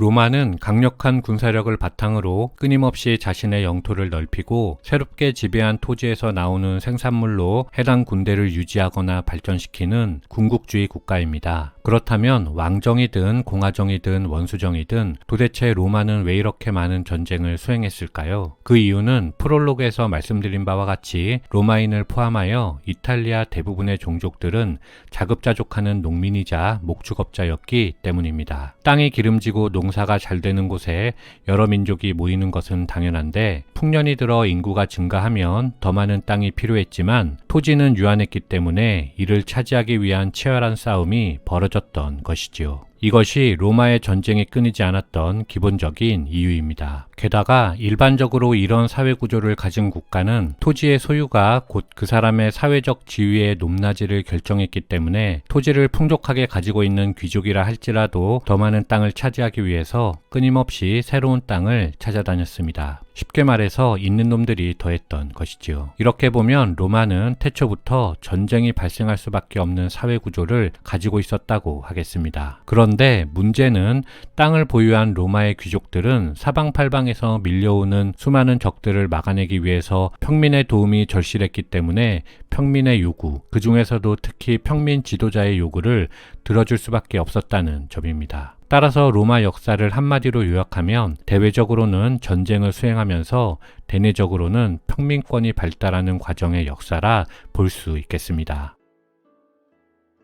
로마는 강력한 군사력을 바탕으로 끊임없이 자신의 영토를 넓히고 새롭게 지배한 토지에서 나오는 생산물로 해당 군대를 유지하거나 발전시키는 군국주의 국가입니다. 그렇다면 왕정이든 공화정이든 원수정이든 도대체 로마는 왜 이렇게 많은 전쟁을 수행했을까요? 그 이유는 프롤로그에서 말씀드린 바와 같이 로마인을 포함하여 이탈리아 대부분의 종족들은 자급자족하는 농민이자 목축업자였기 때문입니다. 땅이 기름지고 농 사가 잘 되는 곳에 여러 민족이 모이는 것은 당연한데 풍년이 들어 인구가 증가하면 더 많은 땅이 필요했지만 토지는 유한했기 때문에 이를 차지하기 위한 치열한 싸움이 벌어졌던 것이지요. 이것이 로마의 전쟁이 끊이지 않았던 기본적인 이유입니다. 게다가 일반적으로 이런 사회 구조를 가진 국가는 토지의 소유가 곧 그 사람의 사회적 지위의 높낮이를 결정했기 때문에 토지를 풍족하게 가지고 있는 귀족이라 할지라도 더 많은 땅을 차지하기 위해서 끊임없이 새로운 땅을 찾아다녔습니다. 쉽게 말해서 있는 놈들이 더했던 것이지요. 이렇게 보면 로마는 태초부터 전쟁이 발생할 수밖에 없는 사회 구조를 가지고 있었다고 하겠습니다. 그런데 문제는 땅을 보유한 로마의 귀족들은 사방팔방에서 밀려오는 수많은 적들을 막아내기 위해서 평민의 도움이 절실했기 때문에 평민의 요구, 그 중에서도 특히 평민 지도자의 요구를 들어줄 수밖에 없었다는 점입니다. 따라서 로마 역사를 한마디로 요약하면 대외적으로는 전쟁을 수행하면서 대내적으로는 평민권이 발달하는 과정의 역사라 볼 수 있겠습니다.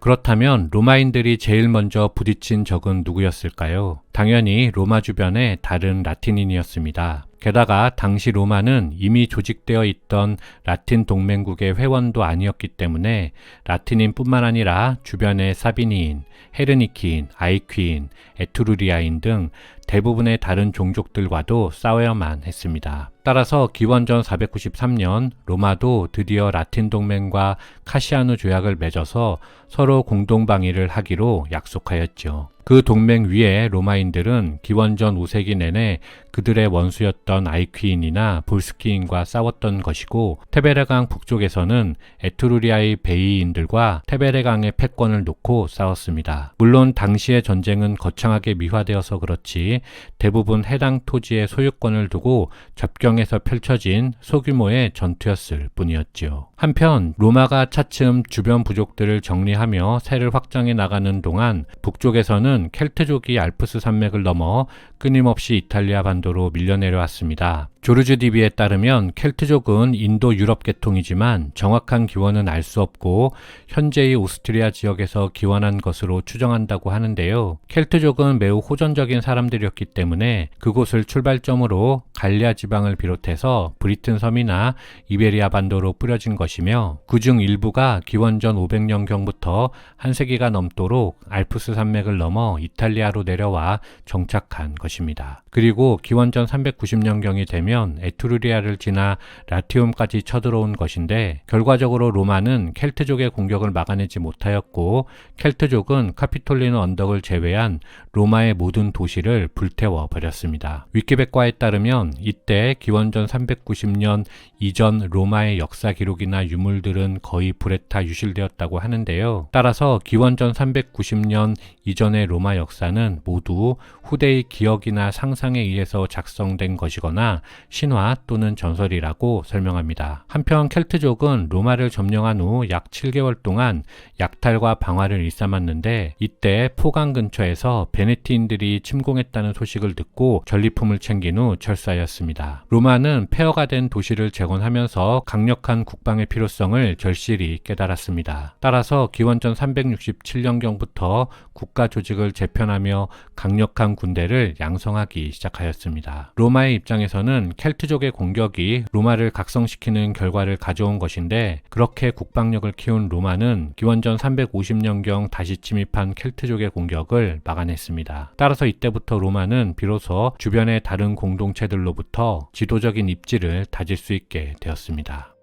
그렇다면 로마인들이 제일 먼저 부딪힌 적은 누구였을까요? 당연히 로마 주변의 다른 라틴인이었습니다. 게다가 당시 로마는 이미 조직되어 있던 라틴 동맹국의 회원도 아니었기 때문에 라틴인뿐만 아니라 주변의 사비니인, 헤르니키인, 아이퀴인, 에투루리아인 등 대부분의 다른 종족들과도 싸워야만 했습니다. 따라서 기원전 493년 로마도 드디어 라틴 동맹과 카시아누 조약을 맺어서 서로 공동 방위를 하기로 약속하였죠. 그 동맹 위에 로마인들은 기원전 5세기 내내 그들의 원수였던 아이퀴인이나 볼스키인과 싸웠던 것이고 테베레강 북쪽에서는 에투루리아의 베이인들과 테베레강의 패권을 놓고 싸웠습니다. 물론 당시의 전쟁은 거창하게 미화되어서 그렇지 대부분 해당 토지의 소유권을 두고 접경에서 펼쳐진 소규모의 전투였을 뿐이었지요. 한편 로마가 차츰 주변 부족들을 정리하며 세를 확장해 나가는 동안 북쪽에서는 켈트족이 알프스 산맥을 넘어 끊임없이 이탈리아 반도로 밀려내려왔습니다. 조르주 디비에 따르면 켈트족은 인도 유럽 계통이지만 정확한 기원은 알 수 없고 현재의 오스트리아 지역에서 기원한 것으로 추정한다고 하는데요. 켈트족은 매우 호전적인 사람들이었기 때문에 그곳을 출발점으로 갈리아 지방을 비롯해서 브리튼 섬이나 이베리아 반도로 뿌려진 것이며 그중 일부가 기원전 500년경부터 한 세기가 넘도록 알프스 산맥을 넘어 이탈리아로 내려와 정착한 것입니다. 그리고 기원전 390년경이 되면 에투르리아를 지나 라티움까지 쳐들어온 것인데 결과적으로 로마는 켈트족의 공격을 막아내지 못하였고 켈트족은 카피톨리노 언덕을 제외한 로마의 모든 도시를 불태워 버렸습니다. 위키백과에 따르면 이때 기원전 390년 이전 로마의 역사 기록이나 유물들은 거의 불에 타 유실되었다고 하는데요. 따라서 기원전 390년 이전의 로마 역사는 모두 후대의 기억이나 상상에 의해서 작성된 것이거나 신화 또는 전설이라고 설명합니다. 한편 켈트족은 로마를 점령한 후 약 7개월 동안 약탈과 방화를 일삼았는데 이때 포강 근처에서 베네티인들이 침공했다는 소식을 듣고 전리품을 챙긴 후 철수하였습니다. 로마는 폐허가 된 도시를 재건하면서 강력한 국방의 필요성을 절실히 깨달았습니다. 따라서 기원전 367년경부터 국가 조직을 재편하며 강력한 군대를 양성하기 시작하였습니다. 로마의 입장에서는 켈트족의 공격이 로마를 각성시키는 결과를 가져온 것인데 그렇게 국방력을 키운 로마는 기원전 350년경 다시 침입한 켈트족의 공격을 막아냈습니다. 따라서 이때부터 로마는 비로소 주변의 다른 공동체들로부터 지도적인 입지를 다질 수 있게 되었습니다.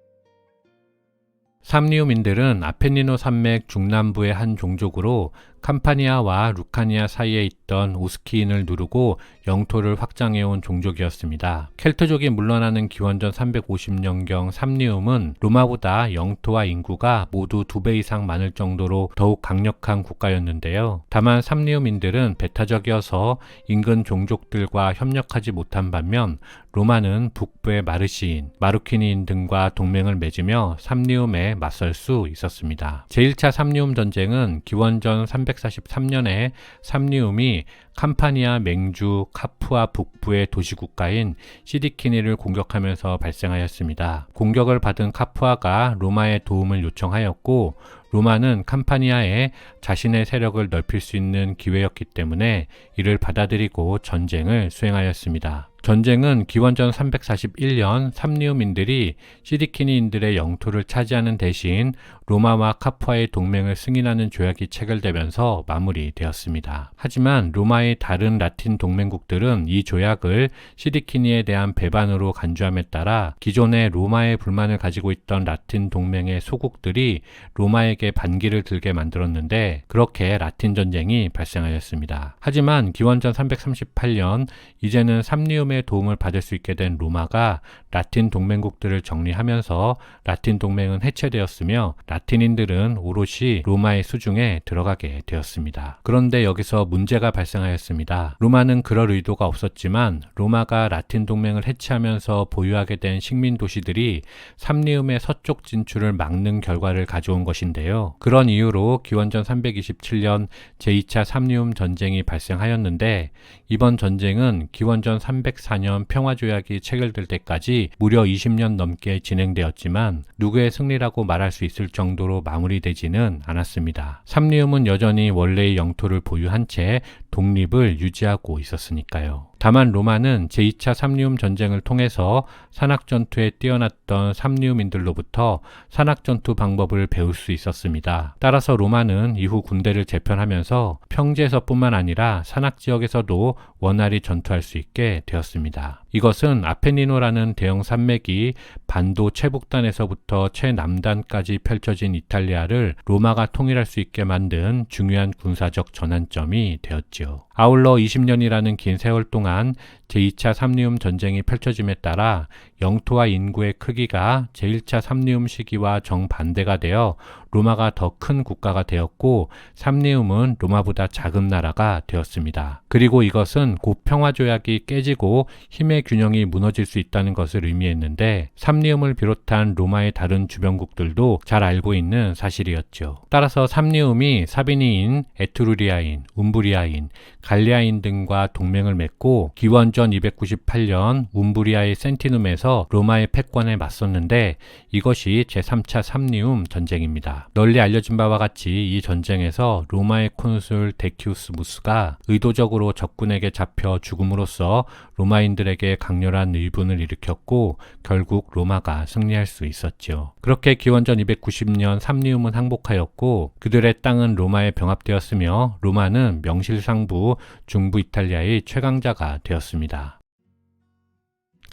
삼리움인들은 아펜니노 산맥 중남부의 한 종족으로 캄파니아와 루카니아 사이에 있던 오스키인을 누르고 영토를 확장해온 종족이었습니다. 켈트족이 물러나는 기원전 350년경 삼리움은 로마보다 영토와 인구가 모두 두 배 이상 많을 정도로 더욱 강력한 국가였는데요. 다만 삼리움인들은 배타적이어서 인근 종족들과 협력하지 못한 반면 로마는 북부의 마르시인, 마루키니인 등과 동맹을 맺으며 삼리움에 맞설 수 있었습니다. 제1차 삼리움 전쟁은 기원전 343년에 삼리움이 캄파니아 맹주 카푸아 북부의 도시국가인 시디키니를 공격하면서 발생하였습니다. 공격을 받은 카푸아가 로마의 도움을 요청하였고 로마는 캄파니아에 자신의 세력을 넓힐 수 있는 기회였기 때문에 이를 받아들이고 전쟁을 수행하였습니다. 전쟁은 기원전 341년 삼리움인들이 시디키니인들의 영토를 차지하는 대신 로마와 카푸아의 동맹을 승인하는 조약이 체결되면서 마무리되었습니다. 하지만 로마의 다른 라틴 동맹국들은 이 조약을 시디키니에 대한 배반으로 간주함에 따라 기존의 로마의 불만을 가지고 있던 라틴 동맹의 소국들이 로마에게 반기를 들게 만들었는데 그렇게 라틴 전쟁이 발생하였습니다. 하지만 기원전 338년 이제는 삼리움 의 도움을 받을 수 있게 된 로마가 라틴 동맹국들을 정리하면서 라틴 동맹은 해체되었으며 라틴인들은 오롯이 로마의 수중에 들어가게 되었습니다. 그런데 여기서 문제가 발생하였습니다. 로마는 그럴 의도가 없었지만 로마가 라틴 동맹을 해체하면서 보유하게 된 식민 도시들이 삼리움의 서쪽 진출을 막는 결과를 가져온 것인데요. 그런 이유로 기원전 327년 제2차 삼리움 전쟁이 발생하였는데 이번 전쟁은 기원전 304년 평화조약이 체결될 때까지 무려 20년 넘게 진행되었지만 누구의 승리라고 말할 수 있을 정도로 마무리되지는 않았습니다. 삼리움은 여전히 원래의 영토를 보유한 채 독립을 유지하고 있었으니까요. 다만 로마는 제2차 삼리움 전쟁을 통해서 산악전투에 뛰어났던 삼리움인들로부터 산악전투 방법을 배울 수 있었습니다. 따라서 로마는 이후 군대를 재편하면서 평지에서뿐만 아니라 산악 지역에서도 원활히 전투할 수 있게 되었습니다. 이것은 아페니노라는 대형 산맥이 반도 최북단에서부터 최남단까지 펼쳐진 이탈리아를 로마가 통일할 수 있게 만든 중요한 군사적 전환점이 되었지요. 아울러 20년이라는 긴 세월 동안 한 제2차 삼리움 전쟁이 펼쳐짐에 따라 영토와 인구의 크기가 제1차 삼리움 시기와 정반대가 되어 로마가 더 큰 국가가 되었고 삼리움은 로마보다 작은 나라가 되었습니다. 그리고 이것은 곧 평화 조약이 깨지고 힘의 균형이 무너질 수 있다는 것을 의미했는데 삼리움을 비롯한 로마의 다른 주변국들도 잘 알고 있는 사실이었죠. 따라서 삼리움이 사비니인, 에트루리아인, 움브리아인, 갈리아인 등과 동맹을 맺고 기원전 298년 움브리아의 센티눔에서 로마의 패권에 맞섰는데 이것이 제3차 삼리움 전쟁입니다. 널리 알려진 바와 같이 이 전쟁에서 로마의 콘술 데키우스 무스가 의도적으로 적군에게 잡혀 죽음으로써 로마인들에게 강렬한 의분을 일으켰고 결국 로마가 승리할 수 있었죠. 그렇게 기원전 290년 삼리움은 항복하였고 그들의 땅은 로마에 병합되었으며 로마는 명실상부 중부 이탈리아의 최강자가 되었습니다.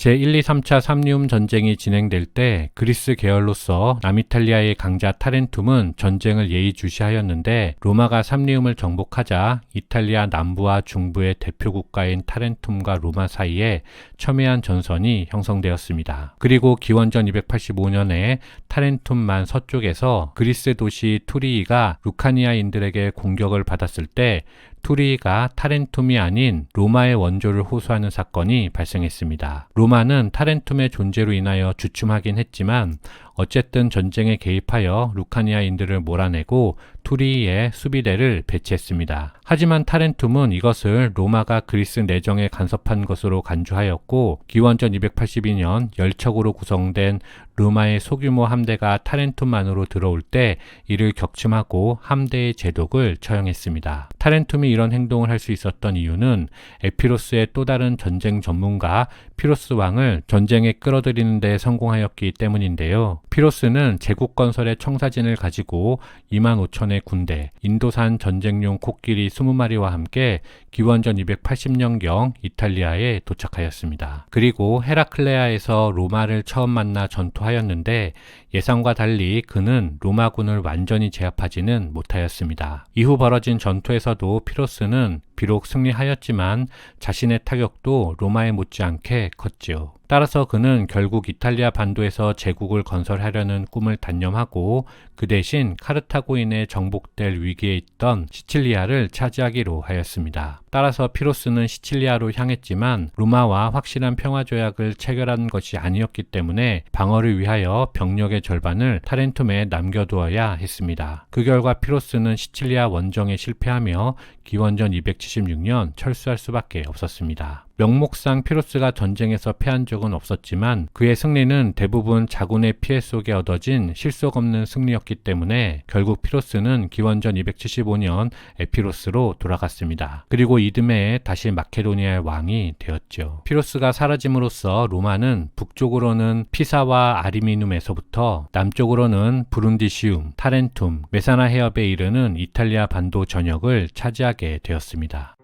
제1, 2, 3차 삼리움 전쟁이 진행될 때 그리스 계열로서 남이탈리아의 강자 타렌툼은 전쟁을 예의주시하였는데 로마가 삼리움을 정복하자 이탈리아 남부와 중부의 대표 국가인 타렌툼과 로마 사이에 첨예한 전선이 형성되었습니다. 그리고 기원전 285년에 타렌툼만 서쪽에서 그리스 도시 투리이가 루카니아인들에게 공격을 받았을 때 투리가 타렌툼이 아닌 로마의 원조를 호소하는 사건이 발생했습니다. 로마는 타렌툼의 존재로 인하여 주춤하긴 했지만 어쨌든 전쟁에 개입하여 루카니아인들을 몰아내고 투리의 수비대를 배치했습니다. 하지만 타렌툼은 이것을 로마가 그리스 내정에 간섭한 것으로 간주하였고 기원전 282년 열척으로 구성된 로마의 소규모 함대가 타렌툼만으로 들어올 때 이를 격침하고 함대의 제독을 처형했습니다. 타렌툼이 이런 행동을 할 수 있었던 이유는 에피로스의 또 다른 전쟁 전문가 피로스 왕을 전쟁에 끌어들이는 데 성공하였기 때문인데요. 피로스는 제국 건설의 청사진을 가지고 2만 5천의 군대, 인도산 전쟁용 코끼리 20마리와 함께 기원전 280년경 이탈리아에 도착하였습니다. 그리고 헤라클레아에서 로마를 처음 만나 전투하였는데 예상과 달리 그는 로마군을 완전히 제압하지는 못하였습니다. 이후 벌어진 전투에서도 피로스는 비록 승리하였지만 자신의 타격도 로마에 못지않게 컸지요. 따라서 그는 결국 이탈리아 반도에서 제국을 건설하려는 꿈을 단념하고 그 대신 카르타고인에 정복될 위기에 있던 시칠리아를 차지하기로 하였습니다. 따라서 피로스는 시칠리아로 향했지만 로마와 확실한 평화 조약을 체결한 것이 아니었기 때문에 방어를 위하여 병력의 절반을 타렌툼에 남겨두어야 했습니다. 그 결과 피로스는 시칠리아 원정에 실패하며 기원전 276년 철수할 수밖에 없었습니다. 명목상 피로스가 전쟁에서 패한 적은 없었지만 그의 승리는 대부분 자군의 피해 속에 얻어진 실속 없는 승리였기 때문에 결국 피로스는 기원전 275년 에피로스로 돌아갔습니다. 그리고 이듬해에 다시 마케도니아의 왕이 되었죠. 피로스가 사라짐으로써 로마는 북쪽으로는 피사와 아리미눔에서부터 남쪽으로는 부룬디시움, 타렌툼, 메사나 해협에 이르는 이탈리아 반도 전역을 차지하게 되었습니다.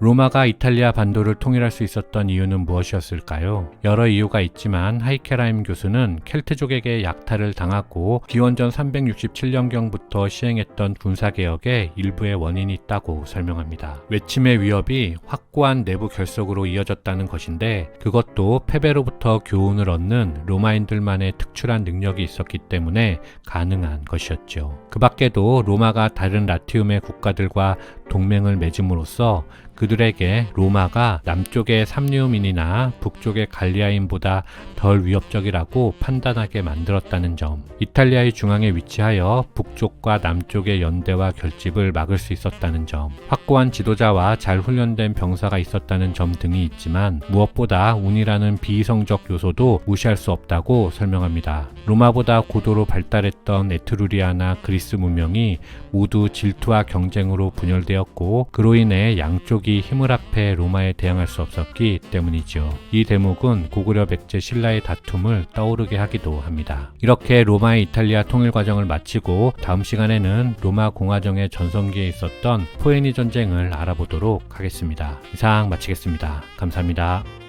로마가 이탈리아 반도를 통일할 수 있었던 이유는 무엇이었을까요? 여러 이유가 있지만 하이케라임 교수는 켈트족에게 약탈을 당하고 기원전 367년경부터 시행했던 군사개혁의 일부의 원인이 있다고 설명합니다. 외침의 위협이 확고한 내부 결속으로 이어졌다는 것인데 그것도 패배로부터 교훈을 얻는 로마인들만의 특출한 능력이 있었기 때문에 가능한 것이었죠. 그 밖에도 로마가 다른 라티움의 국가들과 동맹을 맺음으로써 그들에게 로마가 남쪽의 삼리우민이나 북쪽의 갈리아인보다 덜 위협적이라고 판단하게 만들었다는 점, 이탈리아의 중앙에 위치하여 북쪽과 남쪽의 연대와 결집을 막을 수 있었다는 점, 확고한 지도자와 잘 훈련된 병사가 있었다는 점 등이 있지만 무엇보다 운이라는 비이성적 요소도 무시할 수 없다고 설명합니다. 로마보다 고도로 발달했던 에트루리아나 그리스 문명이 모두 질투와 경쟁으로 분열되었고 그로 인해 양쪽 이 힘을 합해 로마에 대항할 수 없었기 때문이죠. 이 대목은 고구려 백제 신라의 다툼을 떠오르게 하기도 합니다. 이렇게 로마의 이탈리아 통일 과정을 마치고 다음 시간에는 로마 공화정의 전성기에 있었던 포에니 전쟁을 알아보도록 하겠습니다. 이상 마치겠습니다. 감사합니다.